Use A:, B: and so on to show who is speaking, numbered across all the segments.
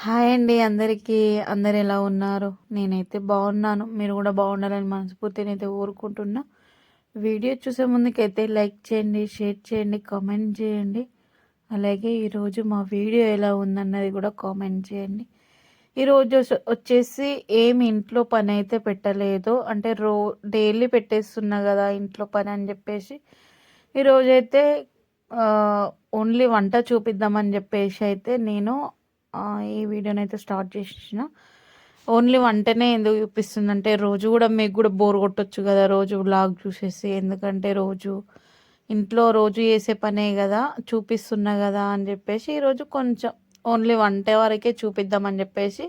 A: Hi అండి అందరికీ. అందరు ఎలా ఉన్నారు? నేనైతే బాగున్నాను. మీరు కూడా బాగుండాలని మనస్ఫూర్తిని అయితే ఊరుకుంటున్నా. వీడియో చూసే ముందుకైతే లైక్ చేయండి షేర్ చేయండి కామెంట్ చేయండి. అలాగే ఈరోజు మా వీడియో ఎలా ఉందన్నది కూడా కామెంట్ చేయండి. ఈరోజు వచ్చేసి ఏమి ఇంట్లో పని అయితే పెట్టలేదు. అంటే రో డైలీ పెట్టేస్తున్నా కదా ఇంట్లో పని అని చెప్పేసి. ఈరోజైతే ఓన్లీ వంట చూపిద్దామని చెప్పేసి అయితే నేను ఈ వీడియోని అయితే స్టార్ట్ చేసిన ఓన్లీ వంటనే ఎందుకు చూపిస్తుంది అంటే రోజు కూడా మీకు కూడా బోర్ కొట్టొచ్చు కదా రోజు బ్లాగ్ చూసేసి. ఎందుకంటే రోజు ఇంట్లో రోజు చేసే పనే కదా చూపిస్తున్నా కదా అని చెప్పేసి ఈరోజు కొంచెం ఓన్లీ వంట వరకే చూపిద్దామని చెప్పేసి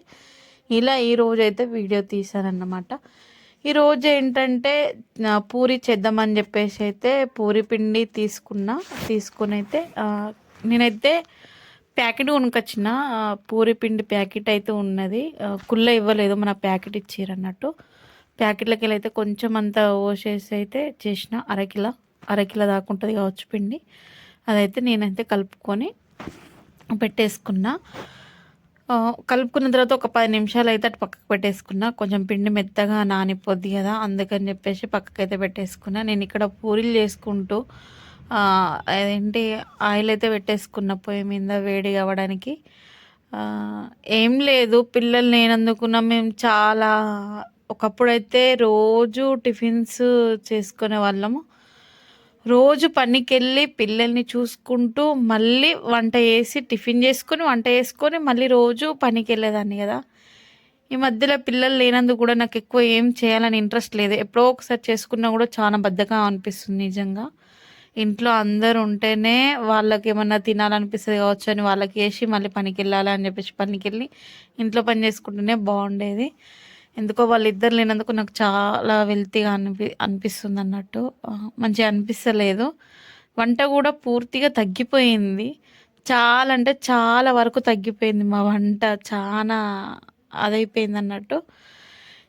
A: ఇలా ఈ అయితే వీడియో తీసానన్నమాట ఈరోజు ఏంటంటే పూరి చేద్దామని చెప్పేసి అయితే పూరి పిండి తీసుకున్నా తీసుకుని అయితే నేనైతే ప్యాకెట్ కొనుకొచ్చిన పూరి పిండి ప్యాకెట్ అయితే ఉన్నది. కుళ్ళ కుల్ల ఇవ్వలేదు మన ప్యాకెట్ ఇచ్చారు అన్నట్టు ప్యాకెట్లకి అయితే కొంచెం అంత పోసేసి అయితే చేసిన అరకిల అరకిల దాకా ఉంటుంది కావచ్చు పిండి. అదైతే నేనైతే కలుపుకొని పెట్టేసుకున్నా. కలుపుకున్న తర్వాత ఒక పది నిమిషాలు అయితే అటు పక్కకు పెట్టేసుకున్నా. కొంచెం పిండి మెత్తగా నానిపోద్ది కదా అందుకని చెప్పేసి పక్కకు అయితే పెట్టేసుకున్నా. నేను ఇక్కడ పూరీలు చేసుకుంటూ అదేంటి ఆయిల్ అయితే పెట్టేసుకున్న పొయ్యి మీద వేడి అవ్వడానికి ఏం లేదు పిల్లలు నేనందుకున్నా మేము చాలా ఒకప్పుడైతే రోజు టిఫిన్స్ చేసుకునే వాళ్ళము. రోజు పనికి వెళ్ళి పిల్లల్ని చూసుకుంటూ మళ్ళీ వంట చేసి టిఫిన్ చేసుకొని వంట చేసుకొని మళ్ళీ రోజు పనికి వెళ్ళేదాన్ని కదా. ఈ మధ్యలో పిల్లలు లేనందుకు కూడా నాకు ఎక్కువ ఏం చేయాలని ఇంట్రెస్ట్ లేదు. ఎప్పుడో ఒకసారి చేసుకున్నా కూడా చాలా బద్దగా అనిపిస్తుంది నిజంగా. ఇంట్లో అందరు ఉంటేనే వాళ్ళకి ఏమన్నా తినాలనిపిస్తుంది కావచ్చు అని వాళ్ళకి వేసి మళ్ళీ పనికి వెళ్ళాలి అని చెప్పేసి పనికి వెళ్ళి ఇంట్లో పని చేసుకుంటేనే బాగుండేది ఎందుకో వాళ్ళిద్దరు లేనందుకు నాకు చాలా వెల్తీగా అనిపి అనిపిస్తుంది అన్నట్టు మంచిగా అనిపిస్తలేదు. వంట కూడా పూర్తిగా తగ్గిపోయింది. చాలా అంటే చాలా వరకు తగ్గిపోయింది మా వంట. చాలా అదైపోయింది అన్నట్టు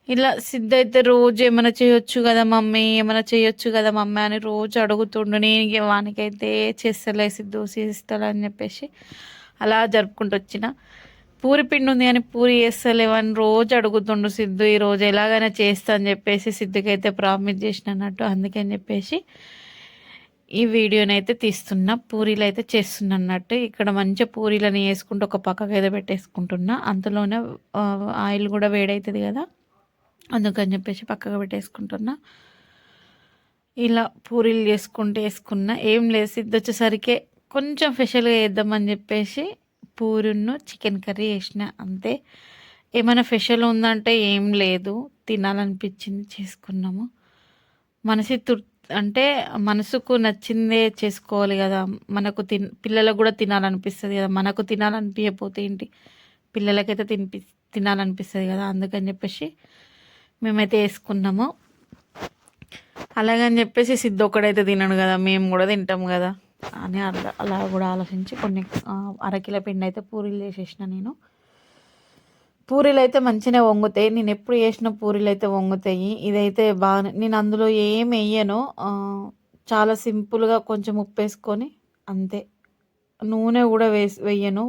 A: ఇలా సిద్ధ అయితే రోజు ఏమైనా చేయొచ్చు కదా మమ్మీ ఏమైనా చేయొచ్చు కదా మమ్మీ అని రోజు అడుగుతుండు. నేను వానికైతే చేస్తలే సిద్ధు చేస్తలే అని చెప్పేసి అలా జరుపుకుంటూ వచ్చిన. పూరి పిండి ఉంది కానీ పూరి చేస్తలేవని రోజు అడుగుతుండు సిద్ధు ఈ రోజు ఎలాగైనా చేస్తా అని చెప్పేసి సిద్ధుకైతే ప్రామిస్ చేసిన అన్నట్టు అందుకని చెప్పేసి ఈ వీడియోని అయితే తీస్తున్నా పూరీలు అయితే చేస్తున్నా అన్నట్టు. ఇక్కడ మంచిగా పూరీలని వేసుకుంటూ ఒక పక్కకి అయితే పెట్టేసుకుంటున్నా అంతలోనే ఆయిల్ కూడా వేడవుతుంది కదా. అందుకని చెప్పేసి పక్కకు పెట్టేసుకుంటున్నా. ఇలా పూరీలు చేసుకుంటూ వేసుకున్నా. ఏం లేదు సిద్ధి వచ్చేసరికి కొంచెం స్పెషల్గా వేద్దామని చెప్పేసి పూరిను చికెన్ కర్రీ వేసిన అంతే. ఏమైనా స్పెషల్ ఉందంటే ఏం లేదు తినాలనిపించింది చేసుకున్నాము. మనసి తృ అంటే మనసుకు నచ్చిందే చేసుకోవాలి కదా. మనకు తిన్ పిల్లలకు కూడా తినాలనిపిస్తుంది కదా. మనకు తినాలనిపించకపోతే ఏంటి? పిల్లలకైతే తినిపి తినాలనిపిస్తుంది కదా. అందుకని చెప్పేసి మేమైతే వేసుకున్నాము. అలాగని చెప్పేసి సిద్ధు ఒక్కడైతే తినడు కదా మేము కూడా తింటాం కదా అని అలా అలా కూడా ఆలోచించి కొన్ని అరకిలో అరకిల పిండి అయితే పూరీలు చేసేసిన నేను. పూరీలు అయితే మంచిగా వంగుతాయి. నేను ఎప్పుడు చేసిన పూరీలు అయితే వంగుతాయి. ఇదైతే బాగా నేను అందులో ఏం వేయను. చాలా సింపుల్గా కొంచెం ఉప్పు వేసుకొని అంతే. నూనె కూడా వేసి వేయను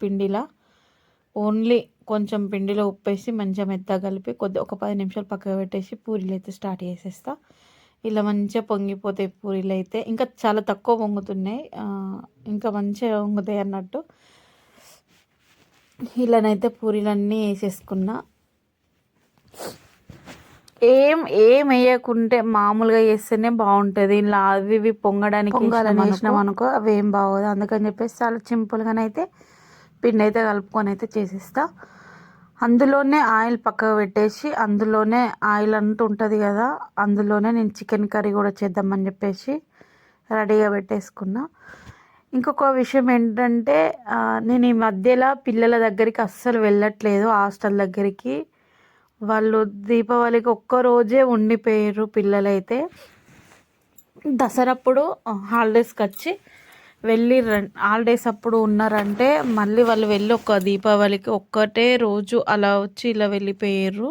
A: పిండిలా. ఓన్లీ కొంచెం పిండిలో ఉప్పేసి మంచిగా మెత్తగా కలిపి కొద్ది ఒక పది నిమిషాలు పక్కకు పెట్టేసి పూరీలు అయితే స్టార్ట్ చేసేస్తా. ఇలా మంచిగా పొంగిపోతాయి పూరీలు అయితే ఇంకా చాలా తక్కువ పొంగుతున్నాయి. ఇంకా మంచిగా పొంగుతాయి అన్నట్టు. ఇలానైతే పూరీలన్నీ వేసేసుకున్నా. ఏం ఏం వేయకుంటే మామూలుగా చేస్తేనే బాగుంటుంది. ఇలా అవి ఇవి పొంగడానికి పొంగాలని వేసినాం అనుకో అవి ఏం బాగోదు. అందుకని చెప్పేసి చాలా సింపుల్గానైతే పిండి అయితే కలుపుకొని అయితే చేసేస్తా. అందులోనే ఆయిల్ పక్కకు పెట్టేసి అందులోనే ఆయిల్ అంటూ ఉంటుంది కదా అందులోనే నేను చికెన్ కర్రీ కూడా చేద్దామని చెప్పేసి రెడీగా పెట్టేసుకున్నా. ఇంకొక విషయం ఏంటంటే నేను ఈ మధ్యలో పిల్లల దగ్గరికి అస్సలు వెళ్ళట్లేదు హాస్టల్ దగ్గరికి. వాళ్ళు దీపావళికి ఒక్క రోజే ఉండిపోయారు పిల్లలైతే. దసరప్పుడు హాలిడేస్కి వచ్చి వెళ్ళి హాలిడేస్ అప్పుడు ఉన్నారంటే మళ్ళీ వాళ్ళు వెళ్ళి ఒక దీపావళికి ఒక్కటే రోజు అలా వచ్చి ఇలా వెళ్ళిపోయారు.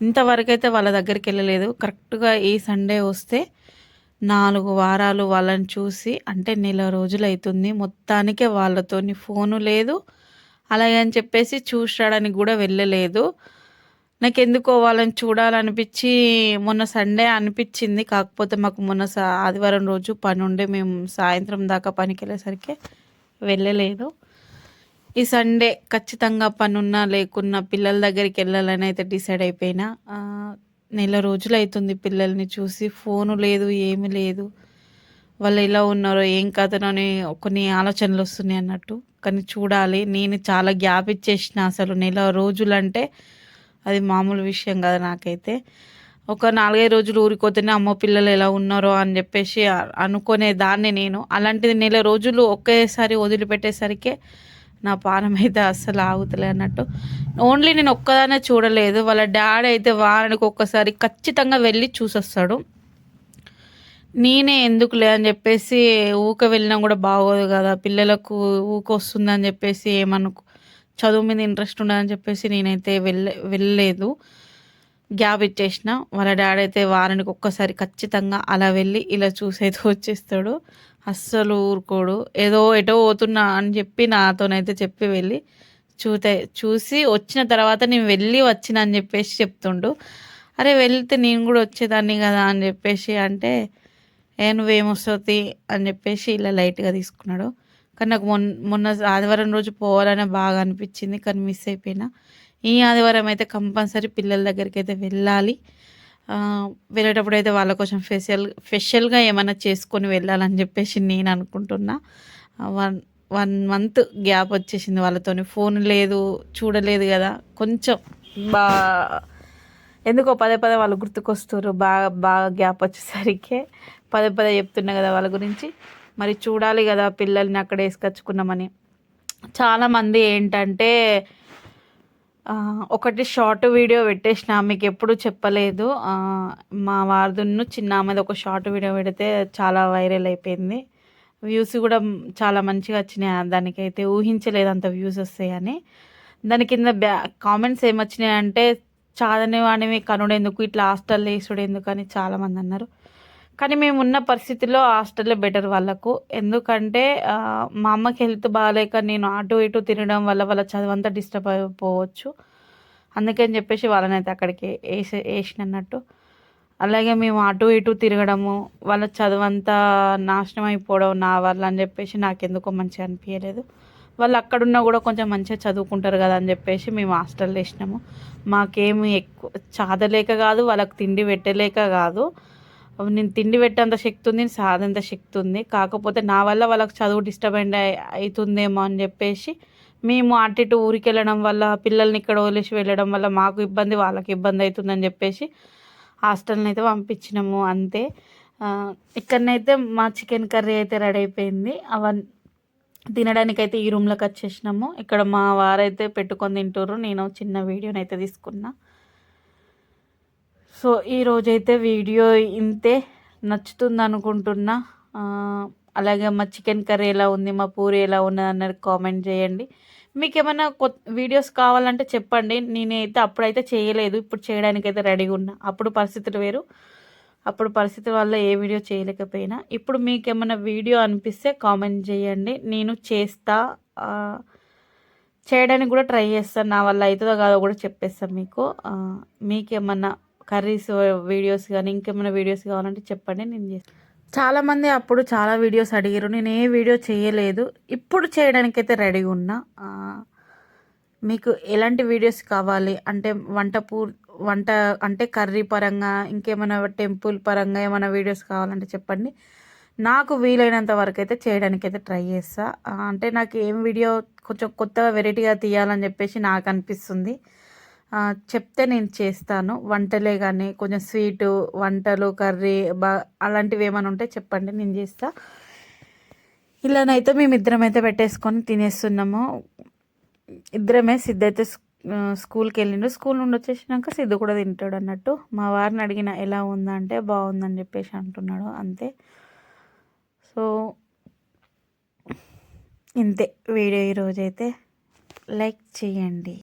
A: ఇంతవరకైతే వాళ్ళ దగ్గరికి వెళ్ళలేదు. కరెక్ట్గా ఈ సండే వస్తే నాలుగు వారాలు వాళ్ళని చూసి అంటే నెల రోజులు అవుతుంది. మొత్తానికే వాళ్ళతోని ఫోను లేదు. అలాగని చెప్పేసి చూసడానికి కూడా వెళ్ళలేదు. నాకు ఎందుకో వాళ్ళని చూడాలనిపించి మొన్న సండే అనిపించింది. కాకపోతే మాకు మొన్న ఆదివారం రోజు పని ఉండే మేము సాయంత్రం దాకా పనికి వెళ్ళేసరికి వెళ్ళలేదు. ఈ సండే ఖచ్చితంగా పనున్నా లేకున్నా పిల్లల దగ్గరికి వెళ్ళాలని అయితే డిసైడ్ అయిపోయినా. నెల రోజులు అవుతుంది పిల్లల్ని చూసి. ఫోను లేదు ఏమి లేదు. వాళ్ళు ఎలా ఉన్నారో ఏం కథనని కొన్ని ఆలోచనలు వస్తున్నాయి అన్నట్టు. కానీ చూడాలి. నేను చాలా గ్యాప్ ఇచ్చేసిన అసలు నెల రోజులు అంటే అది మామూలు విషయం కదా నాకైతే. ఒక నాలుగైదు రోజులు ఊరికోతేనే అమ్మ పిల్లలు ఎలా ఉన్నారో అని చెప్పేసి అనుకునే దాన్ని నేను. అలాంటిది నెల రోజులు ఒకేసారి వదిలిపెట్టేసరికి నా పానం అయితే అస్సలు ఆగుతలే అన్నట్టు. ఓన్లీ నేను ఒక్కదానే చూడలేదు. వాళ్ళ డాడీ అయితే వారానికి ఒక్కసారి ఖచ్చితంగా వెళ్ళి చూసొస్తాడు. నేనే ఎందుకులే అని చెప్పేసి ఊక వెళ్ళినా కూడా బాగోదు కదా. పిల్లలకు ఊక వస్తుందని చెప్పేసి ఏమనుకో చదువు మీద ఇంట్రెస్ట్ ఉండదని చెప్పేసి నేనైతే వెళ్ళే వెళ్ళలేదు. గ్యాప్ ఇచ్చేసిన. వాళ్ళ డాడీ అయితే వారానికి ఒక్కసారి ఖచ్చితంగా అలా వెళ్ళి ఇలా చూసైతే వచ్చేస్తాడు. అస్సలు ఊరుకోడు. ఏదో ఎటో పోతున్నా అని చెప్పి నాతోనైతే చెప్పి వెళ్ళి చూతే చూసి వచ్చిన తర్వాత నేను వెళ్ళి వచ్చిన అని చెప్పేసి చెప్తుండు. అరే వెళ్తే నేను కూడా వచ్చేదాన్ని కదా అని చెప్పేసి అంటే ఏ నువ్వేమొస్తుంది అని చెప్పేసి ఇలా లైట్గా తీసుకున్నాడు. కానీ నాకు మొన్న మొన్న ఆదివారం రోజు పోవాలని బాగా అనిపించింది కానీ మిస్ అయిపోయినా. ఈ ఆదివారం అయితే కంపల్సరీ పిల్లల దగ్గరికి అయితే వెళ్ళాలి వెళ్ళేటప్పుడు అయితే వాళ్ళ కోసం స్పెషల్ స్పెషల్గా ఏమైనా చేసుకొని వెళ్ళాలని చెప్పేసి నేను అనుకుంటున్నా. వన్ వన్ మంత్ గ్యాప్ వచ్చేసింది వాళ్ళతోని. ఫోన్ లేదు చూడలేదు కదా. కొంచెం బా ఎందుకో పదే పదే వాళ్ళు గుర్తుకొస్తారు బాగా బాగా గ్యాప్ వచ్చేసరికి. పదే పదే చెప్తున్నా కదా వాళ్ళ గురించి. మరి చూడాలి కదా పిల్లల్ని అక్కడ వేసుకొచ్చుకున్నామని. చాలామంది ఏంటంటే ఒకటి షార్ట్ వీడియో పెట్టేసిన మీకు ఎప్పుడు చెప్పలేదు. మా వార్దును చిన్న ఆమెది ఒక షార్ట్ వీడియో పెడితే చాలా వైరల్ అయిపోయింది. వ్యూస్ కూడా చాలా మంచిగా వచ్చినాయి. దానికైతే ఊహించలేదు అంత వ్యూస్ వస్తాయని దాని కింద బ్యా కామెంట్స్ ఏమొచ్చినాయి అంటే చాదని వాడివి కనుడెందుకు ఇట్లా హాస్టల్ వేసుడు ఎందుకు అని చాలామంది అన్నారు. కానీ మేము ఉన్న పరిస్థితిలో హాస్టల్లో బెటర్ వాళ్ళకు. ఎందుకంటే మా అమ్మకి హెల్త్ బాగాలేక నేను అటు ఇటు తినడం వల్ల వాళ్ళ చదువు అంతా డిస్టర్బ్ అయిపోవచ్చు. అందుకని చెప్పేసి వాళ్ళనైతే అక్కడికి వేసి వేసినట్టు అలాగే మేము అటు ఇటు తిరగడము వాళ్ళ చదువంతా నాశనం అయిపోవడం నా వల్ల అని చెప్పేసి నాకు ఎందుకో మంచిగా అనిపించలేదు వాళ్ళు అక్కడున్నా కూడా కొంచెం మంచిగా చదువుకుంటారు కదా అని చెప్పేసి మేము హాస్టల్లో వేసినాము. మాకేమి ఎక్కువ చాదలేక కాదు వాళ్ళకి తిండి పెట్టలేక కాదు. నేను తిండి పెట్టేంత శక్తి ఉంది సాధంత శక్తి ఉంది. కాకపోతే నా వల్ల వాళ్ళకి చదువు డిస్టర్బ్ అవుతుందేమో అని చెప్పేసి మేము అటు ఇటు ఊరికి వెళ్ళడం వల్ల పిల్లల్ని ఇక్కడ వదిలేసి వెళ్ళడం వల్ల మాకు ఇబ్బంది వాళ్ళకి ఇబ్బంది అవుతుందని చెప్పేసి హాస్టల్ని అయితే పంపించినాము అంతే. ఇక్కడనైతే మా చికెన్ కర్రీ అయితే రెడీ అయిపోయింది. అవన్నీ తినడానికి అయితే ఈ రూమ్లోకి వచ్చేసినాము. ఇక్కడ మా వారైతే పెట్టుకొని తింటారు నేను చిన్న వీడియోని అయితే తీసుకున్నా. సో ఈరోజైతే వీడియో ఇంతే నచ్చుతుంది అనుకుంటున్నా. అలాగే మా చికెన్ కర్రీ ఎలా ఉంది మా పూరి ఎలా ఉన్నది అన్నది కామెంట్ చేయండి. మీకు ఏమైనా కొత్త వీడియోస్ కావాలంటే చెప్పండి. నేనైతే అప్పుడైతే చేయలేదు. ఇప్పుడు చేయడానికైతే రెడీగా ఉన్నా. అప్పుడు పరిస్థితులు వేరు. అప్పుడు పరిస్థితి వల్ల ఏ వీడియో చేయలేకపోయినా. ఇప్పుడు మీకు ఏమైనా వీడియో అనిపిస్తే కామెంట్ చేయండి. నేను చేస్తా. చేయడానికి కూడా ట్రై చేస్తాను నా వల్ల అవుతుందో కాదో కూడా చెప్పేస్తాను మీకు. మీకేమన్నా కర్రీస్ వీడియోస్ కానీ ఇంకేమైనా వీడియోస్ కావాలంటే చెప్పండి నేను చేస్తాను చాలామంది అప్పుడు చాలా వీడియోస్ అడిగారు నేను ఏ వీడియో చేయలేదు. ఇప్పుడు చేయడానికైతే రెడీగా ఉన్నా. మీకు ఎలాంటి వీడియోస్ కావాలి? అంటే వంట పూ వంట అంటే కర్రీ పరంగా ఇంకేమైనా టెంపుల్ పరంగా ఏమైనా వీడియోస్ కావాలంటే చెప్పండి. నాకు వీలైనంత వరకు అయితే చేయడానికి అయితే ట్రై చేస్తా. అంటే నాకు ఏం వీడియో కొంచెం కొత్తగా వెరైటీగా తీయాలని చెప్పేసి నాకు అనిపిస్తుంది. చెప్తే నేను చేస్తాను. వంటలే కానీ కొంచెం స్వీటు వంటలు కర్రీ బా అలాంటివి ఏమైనా ఉంటే చెప్పండి నేను చేస్తా. ఇలానైతే మేమిద్దరం అయితే పెట్టేసుకొని తినేస్తున్నాము. ఇద్దరమే సిద్ధ అయితే స్కూల్కి వెళ్ళిండు స్కూల్ నుండి వచ్చేసినాక సిద్ధు కూడా తింటాడు అన్నట్టు. మా వారిని అడిగిన ఎలా ఉందంటే బాగుందని చెప్పేసి అంటున్నాడు. అంతే. సో ఇంతే వీడియో ఈరోజైతే లైక్ చేయండి.